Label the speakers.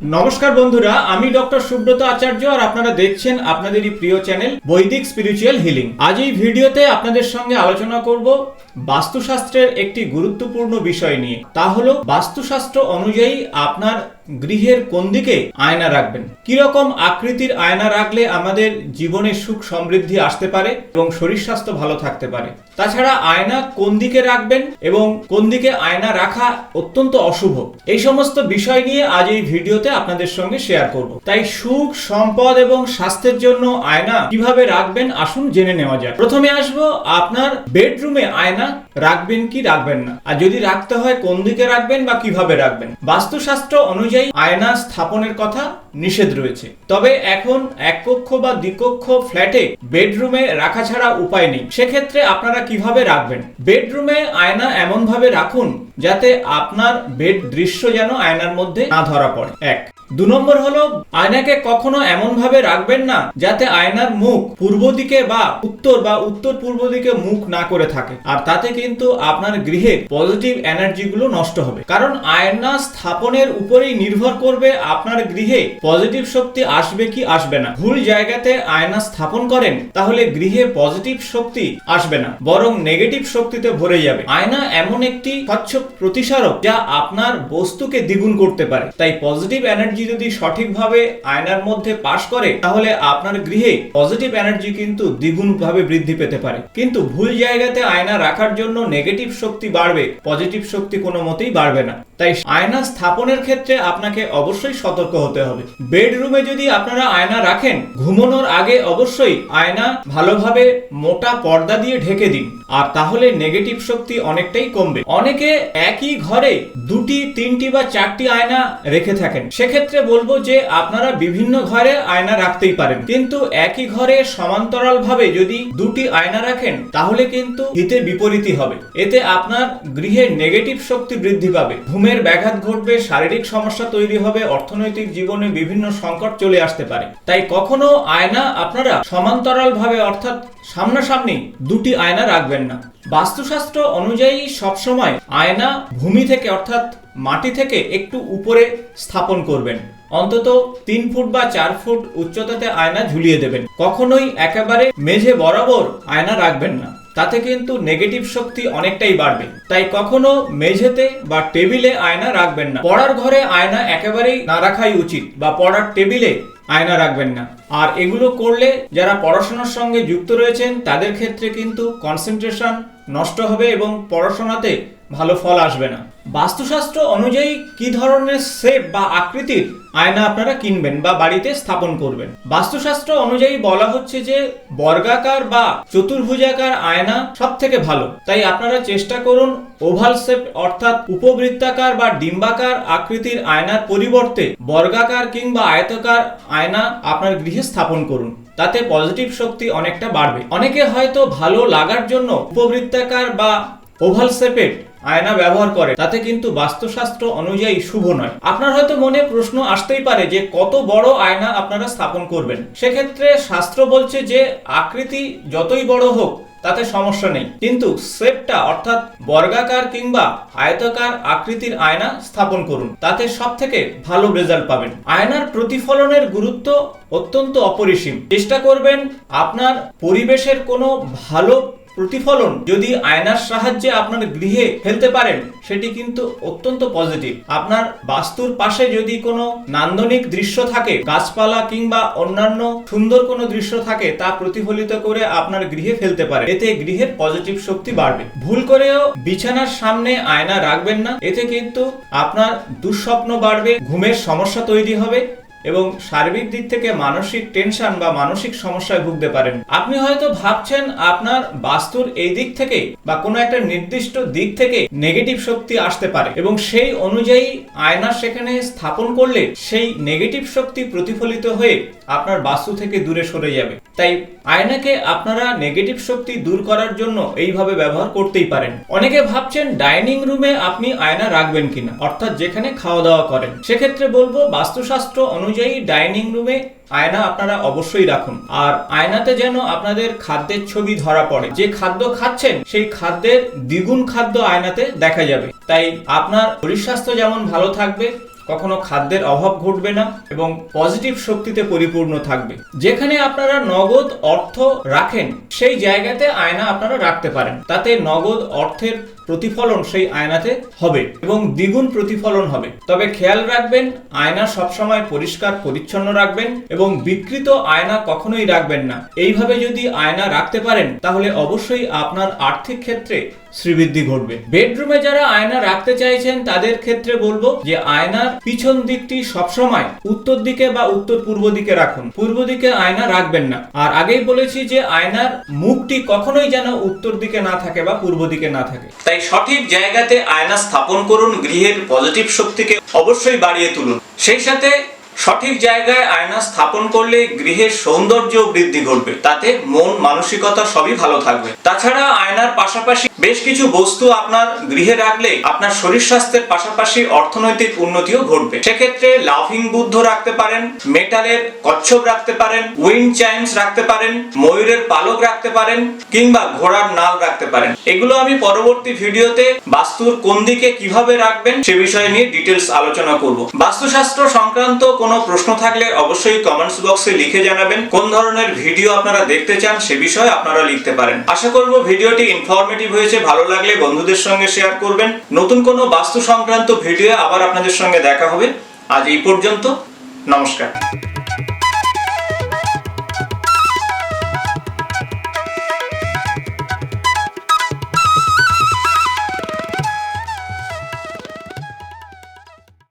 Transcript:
Speaker 1: নমস্কার বন্ধুরা, আমি ডক্টর সুব্রত আচার্য আর আপনারা দেখছেন আপনাদেরই প্রিয় চ্যানেল বৈদিক স্পিরিচুয়াল হিলিং। আজ এই ভিডিওতে আপনাদের সঙ্গে আলোচনা করব বাস্তুশাস্ত্রের একটি গুরুত্বপূর্ণ বিষয় নিয়ে। তা হলো, বাস্তুশাস্ত্র অনুযায়ী আপনার গৃহের কোন দিকে আয়না রাখবেন? কীরকম আকৃতির আয়না রাখলে আমাদের জীবনে সুখ সমৃদ্ধি আসতে পারে এবং শরীর স্বাস্থ্য ভালো থাকতে পারে? তাছাড়া আয়না কোন দিকে রাখবেন এবং কোন দিকে আয়না রাখা অত্যন্ত অশুভ? এই সমস্ত বিষয় নিয়ে আজ এই ভিডিওতে আপনাদের সঙ্গে শেয়ার করব। তাই সুখ, সম্পদ এবং স্বাস্থ্যের জন্য আয়না কীভাবে রাখবেন? আসুন জেনে নেওয়া যাক। প্রথমে আসব আপনার বেডরুমে আয়না রাখবেন কি রাখবেন না? আর যদি রাখতে হয়, কোন দিকে রাখবেন বা কীভাবে রাখবেন? বাস্তুশাস্ত্র অনুযায়ী আয়না স্থাপনের কথা নিষেধ রয়েছে। তবে এখন এক কক্ষ বা দ্বিকক্ষ ফ্ল্যাটে বেডরুমে রাখা ছাড়া উপায় নেই। সেক্ষেত্রে আপনারা কীভাবে রাখবেন? বেডরুমে আয়না এমন ভাবে রাখুন, যাতে আপনার বেড দৃশ্য যেন আয়নার মধ্যে না ধরা পড়ে। এক দু নম্বর হলো, আয়নাকে কখনো এমন ভাবে রাখবেন না যাতে আয়নার মুখ পূর্ব দিকে বা উত্তর বা উত্তর পূর্ব দিকে মুখ না করে থাকে। আর তাতে কিন্তু আপনার গৃহে পজিটিভ এনার্জি গুলো নষ্ট হবে। কারণ আয়না স্থাপনের উপরেই নির্ভর করবে আপনার গৃহে পজিটিভ শক্তি আসবে কি আসবে না। ভুল জায়গাতে আয়না স্থাপন করেন, তাহলে গৃহে পজিটিভ শক্তি আসবে না, বরং নেগেটিভ শক্তিতে ভরে যাবে। আয়না এমন একটি স্বচ্ছ প্রতিসারক যা আপনার বস্তুকে দ্বিগুণ করতে পারে। তাই পজিটিভ এনার্জি যদি সঠিকভাবে আয়নার মধ্যে পাশ করে, তাহলে আপনার গৃহে পজিটিভ এনার্জি কিন্তু দ্বিগুণ ভাবে বৃদ্ধি পেতে পারে। কিন্তু ভুল জায়গাতে আয়না রাখার জন্য নেগেটিভ শক্তি বাড়বে পজিটিভ শক্তি কোনো মতেই বাড়বে না। তাই আয়না স্থাপনের ক্ষেত্রে আপনাকে অবশ্যই সতর্ক হতে হবে। বেডরুমে যদি আপনারা আয়না রাখেন, ঘুমানোর আগে অবশ্যই আয়না ভালোভাবে মোটা পর্দা দিয়ে ঢেকে দিন। আর তাহলে নেগেটিভ শক্তি অনেকটাই কমবে। অনেকে একই ঘরে দুটি, তিনটি বা চারটি আয়না রেখে থাকেন। সেক্ষেত্রে বলব যে আপনারা বিভিন্ন ঘরে আয়না রাখতেই পারেন। কিন্তু একই ঘরে সমান্তরাল ভাবে যদি দুটি আয়না রাখেন, তাহলে কিন্তু হিতে বিপরীতই হবে। এতে আপনার গৃহে নেগেটিভ শক্তি বৃদ্ধি পাবে। ঘুমের ব্যাঘাত ঘটবে, শারীরিক সমস্যা তৈরি হবে, অর্থনৈতিক জীবনে বিভিন্ন সংকট চলে আসতে পারে। তাই কখনো আয়না আপনারা সমান্তরাল ভাবে অর্থাৎ সামনাসামনি দুটি আয়না রাখবেন না। বাস্তুশাস্ত্র অনুযায়ী সবসময় আয়না ভূমি থেকে অর্থাৎ মাটি থেকে একটু উপরে স্থাপন করবেন। অন্তত তিন ফুট বা চার ফুট উচ্চতাতে আয়না ঝুলিয়ে দেবেন। কখনোই একেবারে মেঝে বরাবর আয়না রাখবেন না। তাতে কিন্তু নেগেটিভ শক্তি অনেকটাই বাড়বে। তাই কখনো মেঝেতে বা টেবিলে আয়না রাখবেন না। পড়ার ঘরে আয়না একেবারেই না রাখাই উচিত বা পড়ার টেবিলে আয়না রাখবেন না। আর এগুলো করলে যারা পড়াশোনার সঙ্গে যুক্ত রয়েছেন, তাদের ক্ষেত্রে কিন্তু কনসেন্ট্রেশন নষ্ট হবে এবং পড়াশোনাতে ভালো ফল আসবে না। বাস্তুশাস্ত্র অনুযায়ী কি ধরনের শেপ বা আকৃতির আয়না আপনারা কিনবেন বা বাড়িতে স্থাপন করবেন? বাস্তুশাস্ত্র অনুযায়ী বলা হচ্ছে যে বর্গাকার বা চতুর্ভুজাকার আয়না সব থেকে ভালো। তাই আপনারা চেষ্টা করুন ওভাল শেপ অর্থাৎ উপবৃত্তাকার বা ডিম্বাকার আকৃতির আয়নার পরিবর্তে বর্গাকার কিংবা আয়তাকার আয়না আপনার গৃহে স্থাপন করুন। তাতে পজিটিভ শক্তি অনেকটা বাড়বে। অনেকে হয়তো ভালো লাগার জন্য উপবৃত্তাকার বা ওভাল শেপের আয়না ব্যবহার করে, তাতে কিন্তু বাস্তুশাস্ত্র অনুযায়ী শুভ নয়। আপনার হয়তো মনে প্রশ্ন আসতেই পারে যে কত বড় আয়না আপনারা স্থাপন করবেন। সেক্ষেত্রে শাস্ত্র বলছে যে আকৃতি যতই বড় হোক, তাতে সমস্যা নেই। কিন্তু শেপটা অর্থাৎ বর্গাকার কিংবা আয়তাকার আকৃতির আয়না স্থাপন করুন। তাতে সব থেকে ভালো রেজাল্ট পাবেন। আয়নার প্রতিফলনের গুরুত্ব অত্যন্ত অপরিসীম। চেষ্টা করবেন আপনার পরিবেশের কোনো ভালো প্রতিফলন যদি আয়নার সাহায্যে আপনার গৃহে ফেলতে পারেন, সেটি কিন্তু অত্যন্ত পজিটিভ আপনার বাস্তুর পাশে যদি কোনো নান্দনিক দৃশ্য থাকে, গাছপালা কিংবা অন্যান্য সুন্দর কোনো দৃশ্য থাকে, তা প্রতিফলিত করে আপনার গৃহে ফেলতে পারে। এতে গৃহের পজিটিভ শক্তি বাড়বে। ভুল করেও বিছানার সামনে আয়না রাখবেন না। এতে কিন্তু আপনার দুঃস্বপ্ন বাড়বে, ঘুমের সমস্যা তৈরি হবে এবং সার্বিক দিক থেকে মানসিক টেনশন বা মানসিক সমস্যায় ভুগতে পারেন। আপনি হয়তো ভাবছেন আপনার বাস্তুর এই দিক থেকে বা কোনো একটা নির্দিষ্ট দিক থেকে নেগেটিভ শক্তি আসতে পারে এবং সেই অনুযায়ী আয়না সেখানে স্থাপন করলে সেই নেগেটিভ শক্তি প্রতিফলিত হয়ে আপনার বাস্তু থেকে দূরে সরে যাবে। তাই আয়নাকে আপনারা নেগেটিভ শক্তি দূর করার জন্য এইভাবে ব্যবহার করতেই পারেন। অনেকে ভাবছেন ডাইনিং রুমে আপনি আয়না রাখবেন কিনা, অর্থাৎ যেখানে খাওয়া দাওয়া করেন। সেক্ষেত্রে বলব বাস্তুশাস্ত্র অনুযায়ী ডাইনিং রুমে আয়না আপনারা অবশ্যই রাখুন। আর আয়নাতে যেন আপনাদের খাদ্যের ছবি ধরা পড়ে, যে খাদ্য খাচ্ছেন, সেই খাদ্যের দ্বিগুণ খাদ্য আয়নাতে দেখা যাবে। তাই আপনার শরীর স্বাস্থ্য যেমন ভালো থাকবে, কখনো খাদ্যের অভাব ঘটবে না এবং পজিটিভ শক্তিতে পরিপূর্ণ থাকবে। যেখানে আপনারা নগদ অর্থ রাখেন, সেই জায়গাতে আয়না আপনারা রাখতে পারেন। তাতে নগদ অর্থের প্রতিফলন সেই আয়নাতে হবে এবং দ্বিগুণ প্রতিফলন হবে। তবে খেয়াল রাখবেন, আয়না সবসময় পরিষ্কার, পরিচ্ছন্ন রাখবেন এবং বিকৃত আয়না কখনোই রাখবেন না। এইভাবে যদি আয়না রাখতে পারেন, তাহলে অবশ্যই আপনার আর্থিক ক্ষেত্রে শ্রীবৃদ্ধি ঘটবে। বেডরুমে যারা আয়না রাখতে চাইছেন, তাদের ক্ষেত্রে বলব যে আয়নার পিছন দিকটি সবসময় উত্তর দিকে বা উত্তর পূর্ব দিকে রাখুন। পূর্ব দিকে আয়না রাখবেন না। আর আগেই বলেছি যে আয়নার মুখটি কখনোই যেন উত্তর দিকে না থাকে বা পূর্ব দিকে না থাকে। তাই সঠিক জায়গাতে আয়না স্থাপন করুন গৃহের পজিটিভ শক্তিকে অবশ্যই বাড়িয়ে তুলুন। সেই সাথে সঠিক জায়গায় আয়না স্থাপন করলে গৃহের সৌন্দর্য বৃদ্ধি ঘটবে, তাতে মন, মানসিকতা সবই ভালো থাকবে। তাছাড়া আয়নার পাশাপাশি বেশ কিছু বস্তু আপনার গৃহে রাখলে আপনার শরীর স্বাস্থ্যের পাশাপাশি অর্থনৈতিক উন্নতিও ঘটবে। সেক্ষেত্রে লাফিং বুদ্ধ রাখতে পারেন, মেটালের কচ্ছপ রাখতে পারেন, উইন্ড চাইমস রাখতে পারেন, ময়ূরের পালক রাখতে পারেন, কিংবা ঘোড়ার নাল রাখতে পারেন। এগুলো আমি পরবর্তী ভিডিওতে বাস্তুর কোন দিকে কীভাবে রাখবেন সে বিষয়ে নিয়ে ডিটেলস আলোচনা করব। বাস্তুশাস্ত্র সংক্রান্ত কোনো প্রশ্ন থাকলে অবশ্যই কমেন্টস বক্সে লিখে জানাবেন। কোন ধরনের ভিডিও আপনারা দেখতে চান সে বিষয়ে আপনারা লিখতে পারেন। আশা করব ভিডিওটি ইনফরমেটিভ হয়েছে, ভালো লাগলে বন্ধুদের সঙ্গে শেয়ার করবেন। নতুন কোনো বাস্তু সংক্রান্ত ভিডিও আবার আপনাদের সঙ্গে দেখা হবে। আজ এই পর্যন্ত, নমস্কার।